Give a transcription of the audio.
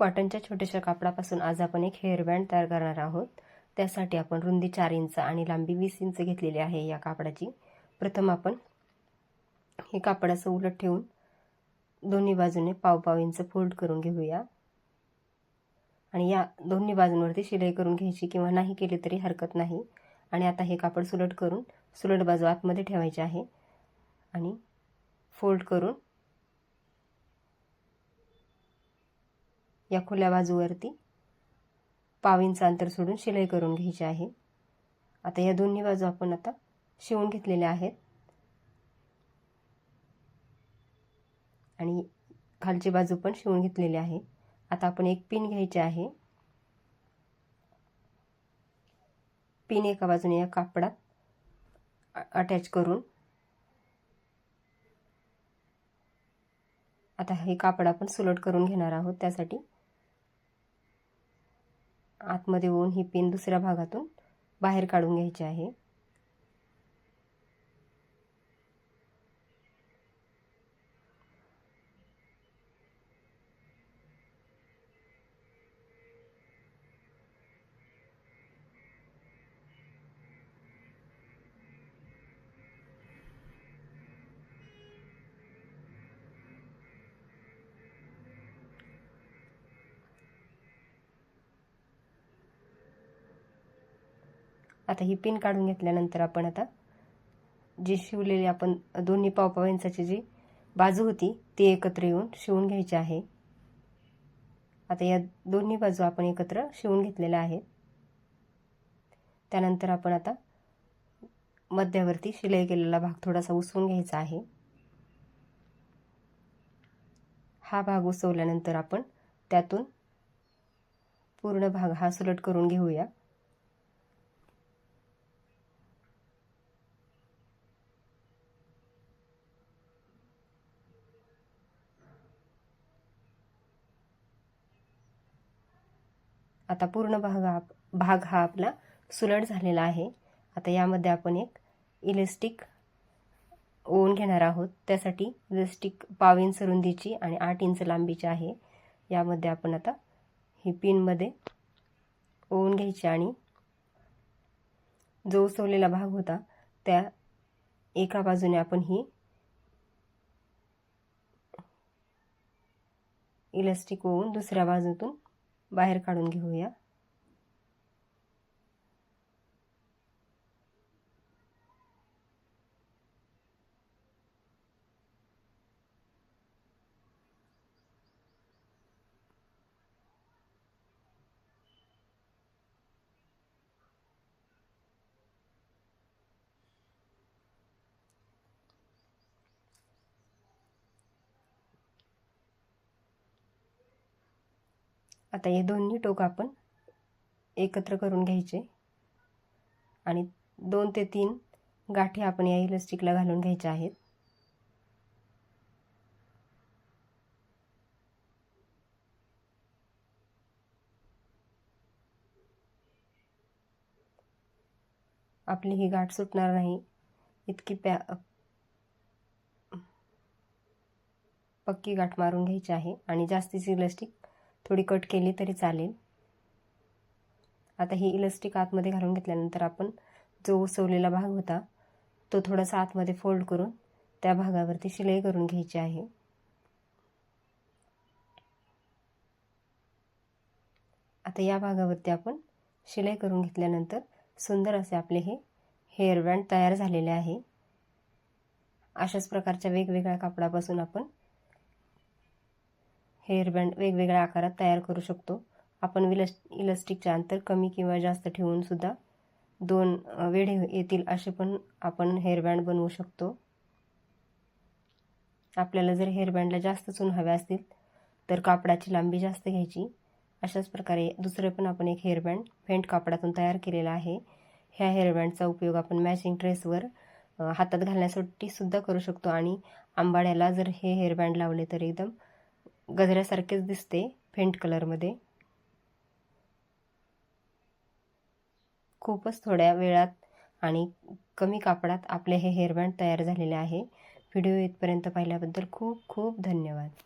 कॉटनच्या छोट्याशा कापडापासून आज आपण एक हेअरबँड तयार करणार आहोत. त्यासाठी आपण रुंदी चार इंच आणि लांबी वीस इंच घेतलेली आहे या कापडाची. प्रथम आपण हे कापडाचं उलट ठेवून दोन्ही बाजूने पाव पाव इंच फोल्ड करून घेऊया. आणि या दोन्ही बाजूंवरती शिलाई करून घ्यायची किंवा नाही केली तरी हरकत नाही. आणि आता हे कापड सुलट करून सुलट बाजू आतमध्ये ठेवायचे आहे. आणि फोल्ड करून या खुल्या बाजूवरती पावींचं अंतर सोडून शिलाई करून घ्यायची आहे. आता या दोन्ही बाजू आपण आता शिवून घेतलेल्या आहेत. आणि खालची बाजू पण शिवून घेतलेली आहे. आता आपण एक पिन घ्यायची आहे. पिन एका बाजूने या कापडात अटॅच करून आता हे कापड आपण सुलट करून घेणार आहोत. त्यासाठी आतमध्ये होऊन ही पिन दुसऱ्या भागातून बाहेर काढून घ्यायची आहे. आता ही पिन काढून घेतल्यानंतर आपण आता जी शिवलेली आपण दोन्ही पाव इंचाची जी बाजू होती ती एकत्र येऊन शिवून घ्यायची आहे. आता या दोन्ही बाजू आपण एकत्र शिवून घेतलेल्या आहेत. त्यानंतर आपण आता मध्यावरती शिलाई केलेला भाग थोडासा उसवून घ्यायचा आहे. हा भाग उसवल्यानंतर आपण त्यातून पूर्ण भाग हा सुलट करून घेऊया. आता पूर्ण भाग हा भाग हा आपला सुलट झालेला आहे. आता यामध्ये आपण एक इलेस्टिक ओवून घेणार आहोत. त्यासाठी इलेस्टिक पाव इंच रुंदीची आणि आठ इंच लांबीची आहे. यामध्ये आपण आता ही पिनमध्ये ओवून घ्यायची आणि जो उसवलेला भाग होता त्या एका बाजूने आपण ही इलेस्टिक ओवून दुसऱ्या बाजूतून बाहेर काढून घेऊया. आता हे दोन्ही टोक आपण एकत्र करून घ्यायचे. आणि दोन ते तीन गाठी आपण या इलास्टिकला घालून घ्यायच्या आहेत. आपली ही गाठ सुटणार नाही. इतकी प्या पक्की गाठ मारून घ्यायची आहे. आणि जास्तीची इलास्टिक थोडी कट केली तरी चालेल. आता ही इलास्टिक आतमध्ये घालून घेतल्यानंतर आपण जो उसवलेला भाग होता तो थोडासा आतमध्ये फोल्ड करून त्या भागावरती शिलाई करून घ्यायची आहे. आता या भागावरती आपण शिलाई करून घेतल्यानंतर सुंदर असे आपले हे हेअरबँड तयार झालेले आहे. अशाच प्रकारच्या वेगवेगळ्या कापडापासून आपण हेअरबँड वेगवेगळ्या आकारात तयार करू शकतो. आपण विलस इलास्टिकचे अंतर कमी किंवा जास्त ठेवूनसुद्धा दोन वेढे येतील असे पण आपण हेअरबँड बनवू शकतो. आपल्याला जर हेअरबँडला जास्त चून हव्या असतील तर कापडाची लांबी जास्त घ्यायची. अशाच प्रकारे दुसरं पण आपण एक हेअरबँड फेंट कापडातून तयार केलेला आहे. ह्या हेअरबँडचा उपयोग आपण मॅचिंग ड्रेसवर हातात घालण्यासाठी सुद्धा करू शकतो आणि आंबाड्याला जर हे हेअरबँड लावले तर एकदम गजऱ्यासारखेच दिसते फेंट कलरमध्ये. खूपच थोड्या वेळात आणि कमी कापडात आपले हे हेअरबँड तयार झालेले आहे. व्हिडिओ इथपर्यंत पाहिल्याबद्दल खूप खूप धन्यवाद.